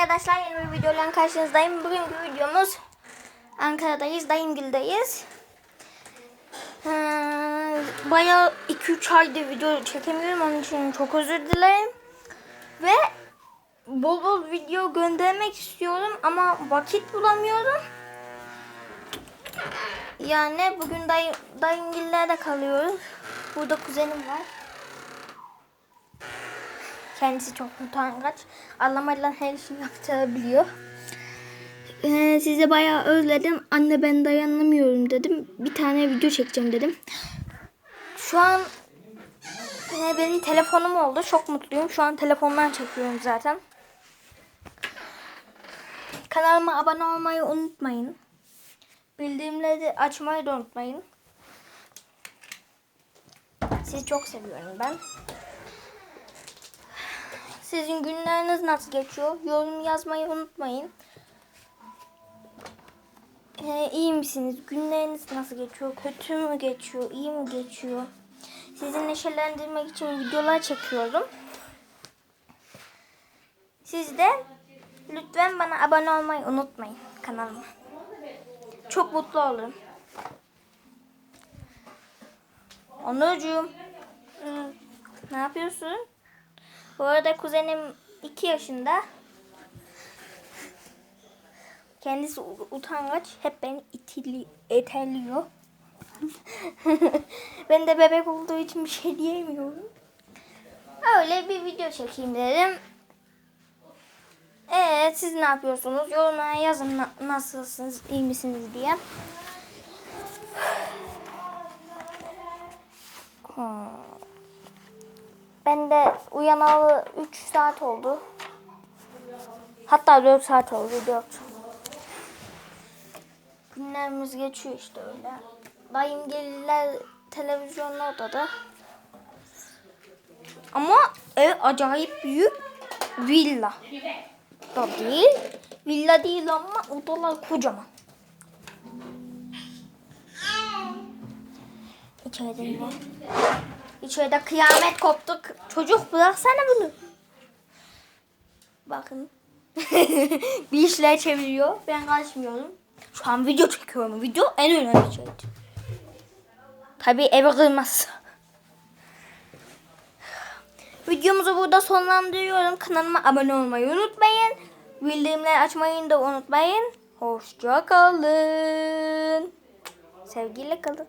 Arkadaşlar yeni bir videoyla karşınızdayım. Bugünkü videomuz Ankara'dayız, Dayımgil'deyiz. Ee, bayağı 2-3 aydır video çekemiyorum. Onun için çok özür dilerim. Ve bol bol video göndermek istiyorum ama vakit bulamıyorum. Yani bugün dayı, dayımgillerde kalıyoruz. Burada kuzenim var. Kendisi çok utangaç. Anlamayla her şeyi aktarabiliyor. Ee, size bayağı özledim. Anne ben dayanamıyorum dedim. Bir tane video çekeceğim dedim. Şu an yine benim telefonum oldu. Çok mutluyum. Şu an telefondan çekiyorum zaten. Kanalıma abone olmayı unutmayın. Bildirimleri açmayı da unutmayın. Sizi çok seviyorum ben. Sizin günleriniz nasıl geçiyor? Yorum yazmayı unutmayın. Ee, iyi misiniz? Günleriniz nasıl geçiyor? Kötü mü geçiyor? İyi mi geçiyor? Sizi neşelendirmek için videolar çekiyorum. Siz de lütfen bana abone olmayı unutmayın kanalıma. Çok mutlu olurum. Onurcuğum. Ne yapıyorsun? Bu arada kuzenim 2 yaşında. Kendisi utangaç. Hep beni itili, eterliyor. ben de bebek olduğu için bir şey diyemiyorum. Öyle bir video çekeyim dedim. Ee, siz ne yapıyorsunuz? Yorumlara yazın na- nasılsınız, iyi misiniz diye. Hmm. Ben de uyanalı 3 saat oldu. Hatta 4 saat oldu 4. Günlerimiz geçiyor işte öyle. Dayım gelirler televizyonlu odada. Ama ev acayip büyük villa. Da değil. Villa değil ama odalar kocaman. İçeride yine. İçeride kıyamet koptu. Çocuk bıraksana bunu. Bakın. bir işler çeviriyor. Ben karışmıyorum. Şu an video çekiyorum. Video en önemli şeydir. Tabii evi kırmaz. Videomuzu burada sonlandırıyorum. Kanalıma abone olmayı unutmayın. Bildirimleri açmayı da unutmayın. Hoşça kalın. Sevgiyle kalın.